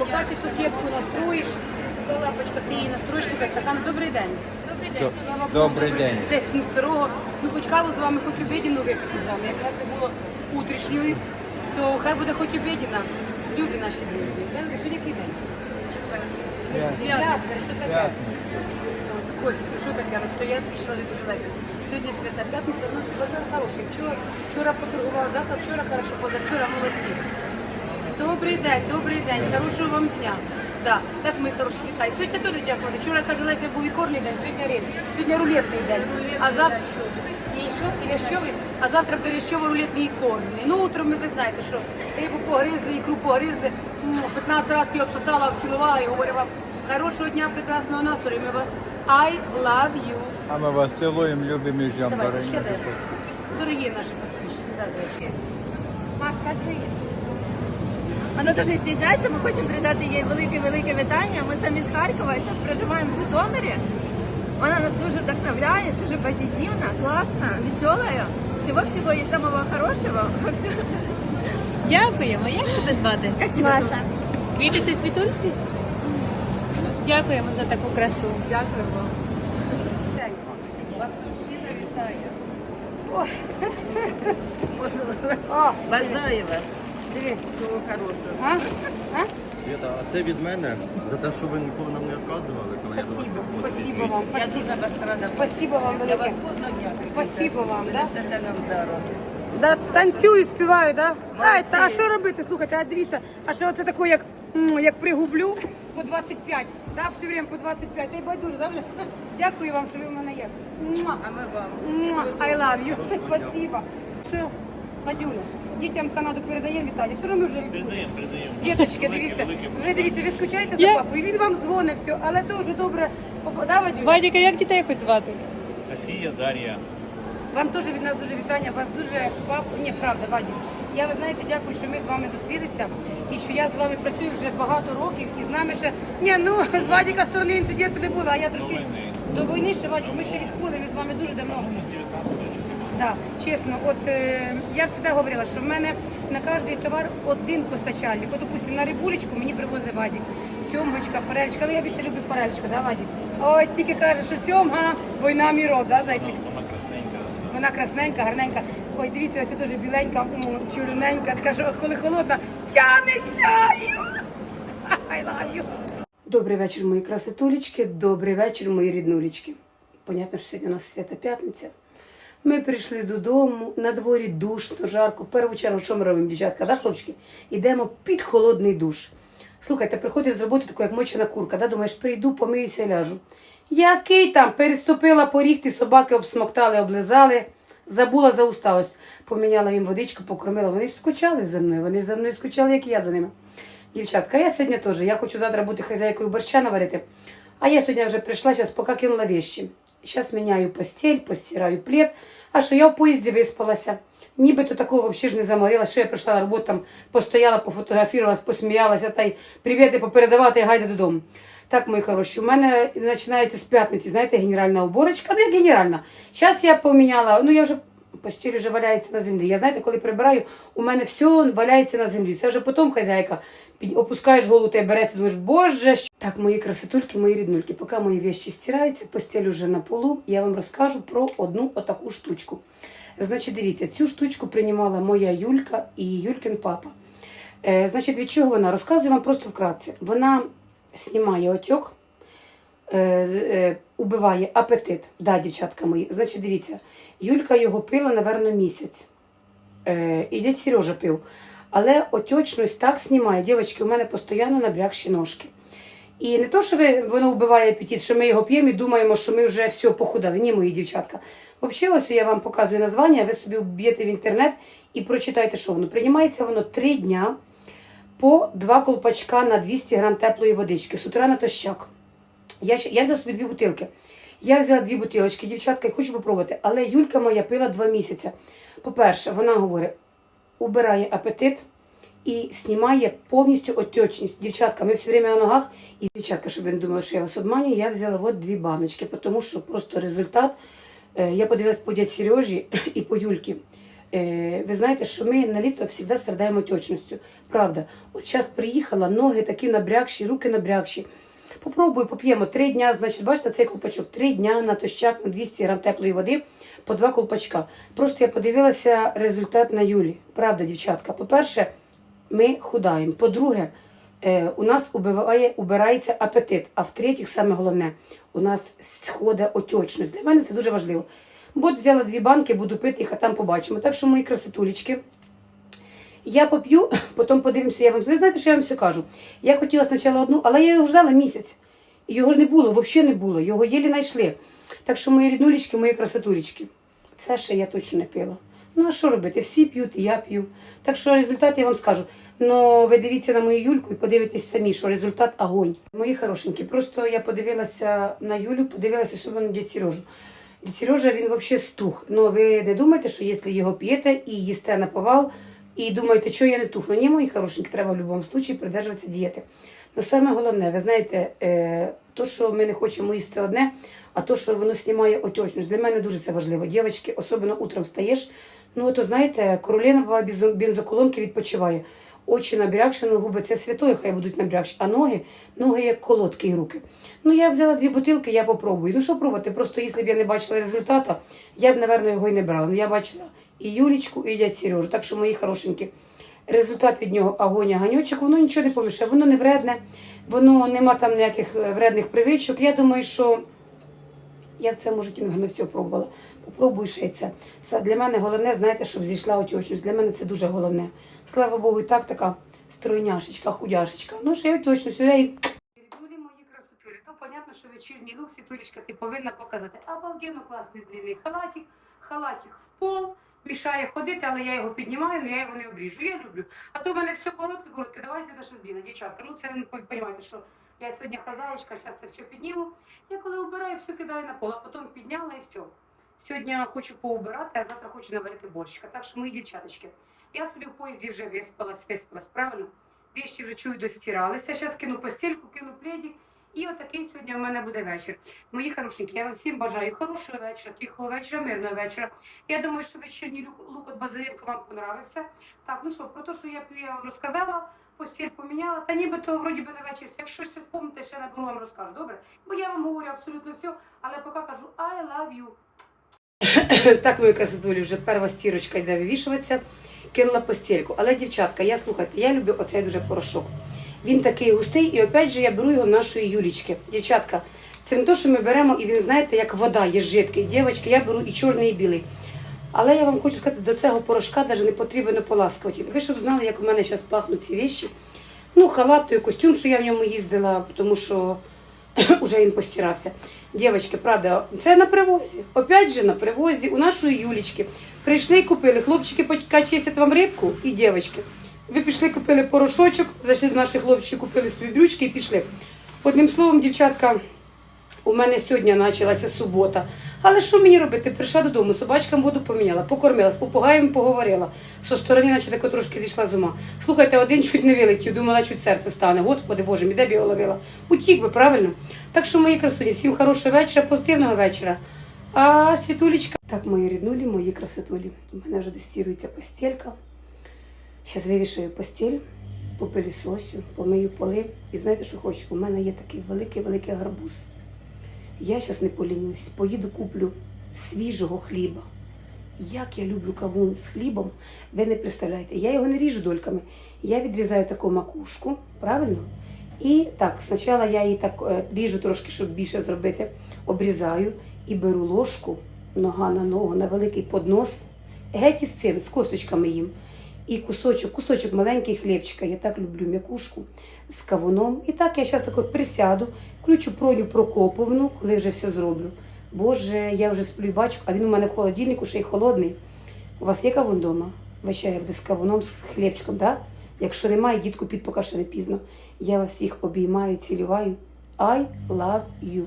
Поки ти ту кепку настроїш, то лапочка, ти її настроїш, поки стакан. Добрий день. Добрий До- Слава Богу. добрий день. Десь ну, второго. Ну хоч каву з вами, хоч обідіну випити з вами. Якраз це було утрішньою, то хай буде хоч обідіна. Любі наші друзі. Да? Сьогодні який день? П'ятниця. Що таке? Костя, ну що таке? Ну, То я спішила не дуже легко. Сьогодні свята п'ятниця, ну базар хороший. Вчора, вчора поторгувала, да? вчора хорошо, позавчора молодці. Добрий день, добрий день, хорошого вам дня. Да, так ми хороші вітаю. Сьогодні теж дякувати. Вчора каже Леся був ікорний день, сьогодні риб. Сьогодні рулетний день. А завтра і що? І лящовий? А завтра буде лящово-рулетний ікорний. Ну, утром ми ви знаєте, що рибу погризли, ікру погризли, М, 15 разів її обсосала, обцілувала і говорю вам, хорошого дня, прекрасного настрою. Ми вас I love you. А ми вас цілуємо, любимо і ждемо. Дорогі наші зайчики. Маш, кажи. Вона дуже стісняється, ми хочемо передати їй велике-велике вітання. Ми самі з Харкова зараз проживаємо в Житомирі. Вона нас дуже вдохновляє, дуже позитивна, класна, веселая. Всього-всього і самого хорошого. Дякуємо. Як тебе звати? Як тебе Маша. звати? Світульці? Дякуємо за таку красу. Дякуємо. Вас мужчина вітає. Бажаю вас Диви. всього хорошого. А? А? Свята, а це від мене за те, що ви ніколи нам не відказували, коли я до вас Спасибо, приходив. спасибо вам. Я дуже вас рада. Спасибо вам Я вас кожного дня. Спасибо вам, да? несете нам дару. Да, танцюю, співаю, да? Ай, та а що робити? Слухайте, а дивіться, а що це таке, як, м, як пригублю по 25, да, все время по 25. Та й байдуже, да? Дякую вам, що ви в мене є. Муа. А ми вам. Муа, I love you. Спасибо. Що, Вадюля, дітям Канаду передаємо вітання. Все одно ми вже передаємо, передаємо. Діточки, дивіться, ви дивіться, ви скучаєте за Я- папою, він вам дзвонить все, але дуже добре. Да, Вадюля? Вадіка, як дітей хоч звати? Софія, Дар'я. Вам теж від нас дуже вітання. Вас дуже пап... Ні, правда, Вадим. Я ви знаєте, дякую, що ми з вами зустрілися і що я з вами працюю вже багато років і з нами ще ні, ну з Вадіка сторони інциденту не було. А я трошки до війни ще Вадік, ми ще відходимо ми з вами дуже давно. Да, чесно, от е, я завжди говорила, що в мене на кожний товар один постачальник. От, допустим, на рибулечку мені привозить Вадік. Сьомгочка, форельчика, але я більше люблю форельчика, да, Вадік? Ой, тільки каже, що сьомга, війна міров, да, зайчик? Вона красненька. Вона красненька, гарненька. Ой, дивіться, ось дуже біленька, м, чулюненька, така що коли холодна, тянеться. I love you. Добрий вечір, мої красотулечки, добрий вечір, мої ріднулечки. Понятно, що сьогодні у нас свята п'ятниця. Ми прийшли додому, на дворі душно, жарко. В першу чергу, що ми робимо, дівчатка, да, хлопчики? Йдемо під холодний душ. Слухайте, приходиш з роботи, таку, як мочена курка, да? думаєш, прийду, помиюся ляжу. Який там? Переступила поріг, ті собаки обсмоктали, облизали, забула за усталость. Поміняла їм водичку, покормила. Вони ж скучали за мною, вони за мною скучали, як і я за ними. Дівчатка, я сьогодні теж. Я хочу завтра бути хазяйкою борща наварити. А я сьогодні вже прийшла, зараз поки кинула вещи. Зараз міняю постіль, постираю плед. А що я в поїзді виспалася. Нібито такого взагалі ж не заморила, що я прийшла на роботу, там постояла, пофотографувалась, посміялася та й привіти попередавати і гайде додому. Так, мої хороші, у мене починається з п'ятниці, знаєте, генеральна уборочка. Ну, як генеральна. Зараз я поміняла, ну я вже постіль вже валяється на землі. Я знаєте, коли прибираю, у мене все валяється на землі. Це вже потім хазяйка. Опускаєш голову, ти береться, думаєш, боже. що-» Так, мої красотульки, мої ріднульки, поки мої вещі стираються, постіль вже на полу, я вам розкажу про одну отаку штучку. Значить, дивіться, цю штучку приймала моя Юлька і Юлькин папа. Е, значить, від чого вона? Розказую вам просто вкратце. Вона знімає отек, е, е, убиває апетит. Да, дівчатка мої. Значить, дивіться, Юлька його пила, напевно, місяць. Е, і дядь Сережа пив. Але отечність так знімає. Дівчатки, у мене постійно набрякші ножки. І не то, що ви, воно вбиває апетит, що ми його п'ємо і думаємо, що ми вже все похудали. Ні, мої дівчатка. Взагалі, ось я вам показую названня, ви собі вб'єте в інтернет і прочитайте, що воно. Приймається воно три дня по два колпачка на 200 грам теплої водички. З утра натощак. Я, я взяла собі дві бутилки. Я взяла дві бутилочки, дівчатка, і хочу попробувати. Але Юлька моя пила два місяці. По-перше, вона говорить, убирає апетит і знімає повністю отечність. Дівчатка, ми все время на ногах. І дівчатка, щоб ви не думали, що я вас обманюю, я взяла от дві баночки, тому що просто результат. е, Я подивилась по дяді Сережі і по Юльки. Е, ви знаєте, що ми на літо завжди страдаємо отечністю. Правда, от зараз приїхала, ноги такі набрякші, руки набрякші. Попробуй, поп'ємо три дня, значить, бачите, цей колпачок. Три дня на тощак на 200 грам теплої води по два колпачка. Просто я подивилася результат на Юлі. Правда, дівчатка. По-перше, ми худаємо. По-друге, е, у нас убиває, убирається апетит. А в-третіх, саме головне, у нас сходить отечність. Для мене це дуже важливо. От взяла дві банки, буду пити їх, а там побачимо. Так що, мої красотулечки, я поп'ю, потім подивимося, я вам. Ви знаєте, що я вам все кажу. Я хотіла спочатку одну, але я його ждала місяць. І його ж не було, взагалі не було. Його єлі знайшли. Так що, мої ріднулечки, мої красотулечки, це ще я точно не пила. Ну а що робити? Всі п'ють, і я п'ю. Так що результат я вам скажу. Ну, ви дивіться на мою Юльку і подивитесь самі, що результат огонь. Мої хорошенькі, просто я подивилася на Юлю, подивилася особливо на Сережу. Дядь Сережа, він взагалі стух. Ну, ви не думаєте, що якщо його п'єте і їсте на повал, і думаєте, що я не тухну. Ні, мої хорошенькі, треба в будь-якому випадку придержуватися дієти. Ну, саме головне, ви знаєте, е, то, що ми не хочемо їсти це одне, а то, що воно знімає отечність. Для мене дуже це важливо. Дівчатки, особливо утром встаєш, ну, то знаєте, королева буває бензоколонки відпочиває. Очі набрякші, ну, губи це святої, хай будуть набрякші, а ноги, ноги як колодки і руки. Ну, я взяла дві бутилки, я попробую. Ну, що пробувати? Просто якщо б я не бачила результату, я б, напевно, його і не брала. Ну, я бачила і Юлічку, і дядь Сережу. Так що, мої хорошенькі, результат від нього агоня ганьочок, воно нічого не помішає, воно не вредне, воно нема там ніяких е, вредних привичок. Я думаю, що я в цьому житті не все пробувала. Попробуй ще це. Для мене головне, знаєте, щоб зійшла отечність. Для мене це дуже головне. Слава Богу, і так така стройняшечка, худяшечка. Ну, ще й отечність. Понятно, що вечірній лук, світулечка, ти повинна показати. Обалденно класний длинний халатик, халатик в пол, мішає ходити, але я його піднімаю, але я його не обріжу. Я люблю. А то в мене все коротке, коротке. Давай сюди щось діна, дівчатка. Ну це ви розумієте, що я сьогодні хазяєчка, зараз це все підніму. Я коли убираю, все кидаю на пол, а потім підняла і все. Сьогодні я хочу поубирати, а завтра хочу наварити борщика. Так що, мої дівчаточки, я собі в поїзді вже виспалась, виспалась, правильно? Вещі вже чую достиралися. Зараз кину постільку, кину пледик. І отакий сьогодні у мене буде вечір. Мої хорошенькі, я вам всім бажаю хорошого вечора, тихого вечора, мирного вечора. Я думаю, що вечірній лук, от Базилівка вам понравився. Так, ну що, про те, що я я вам розказала, постіль поміняла, та нібито вроді би на вечір. Якщо ще спомните, ще наберу вам розкажу, добре? Бо я вам говорю абсолютно все, але поки кажу I love you. так, мої красотулі, вже перша стірочка йде вивішуватися, кинула постільку. Але, дівчатка, я слухайте, я люблю оцей дуже порошок. Він такий густий, і опять же я беру його нашої Юлічки. Дівчатка, це не те, що ми беремо, і він, знаєте, як вода, є жидкий. Дівчатки, я беру і чорний, і білий. Але я вам хочу сказати, до цього порошка навіть не потрібно поласкувати. Ви щоб знали, як у мене зараз пахнуть ці віші. Ну, халат, той костюм, що я в ньому їздила, тому що уже він постирався. Дівчатки, правда, це на привозі. Опять же на привозі у нашої Юлічки. Прийшли купили. Хлопчики поки вам рибку і дівчатки. Ви пішли, купили порошочок, зайшли до наших хлопчиків, купили собі брючки і пішли. Одним словом, дівчатка, у мене сьогодні почалася субота. Але що мені робити? Прийшла додому, собачкам воду поміняла, покормила, з попугаєм поговорила. Со сторони, наче тако трошки зійшла з ума. Слухайте, один чуть не вилетів, думала, чуть серце стане. Господи Боже, мій де б його ловила. Утік би, правильно? Так що, мої красуні, всім хорошого вечора, позитивного вечора. А світулечка. Так, мої ріднулі, мої красотулі. У мене вже достірується постілька. Зараз вивішаю постіль, попилісосю, помию поли. І знаєте, що хочу? У мене є такий великий-великий гарбуз. Я зараз не полінюсь, поїду куплю свіжого хліба. Як я люблю кавун з хлібом, ви не представляєте. Я його не ріжу дольками. Я відрізаю таку макушку, правильно? І так, спочатку я її так е, ріжу трошки, щоб більше зробити, обрізаю і беру ложку, нога на ногу, на великий поднос, геть із цим, з косточками їм. І кусочок, кусочок маленький хлібчика. Я так люблю м'якушку з кавуном. І так я зараз так присяду, включу Проню Прокоповну, коли вже все зроблю. Боже, я вже сплю і бачу, а він у мене в холодильнику ще й холодний. У вас є кавун вдома? Вечеря буде з кавуном, з хлібчиком, так? Да? Якщо немає, дітку під поки ще не пізно. Я вас всіх обіймаю, цілюваю. I love you.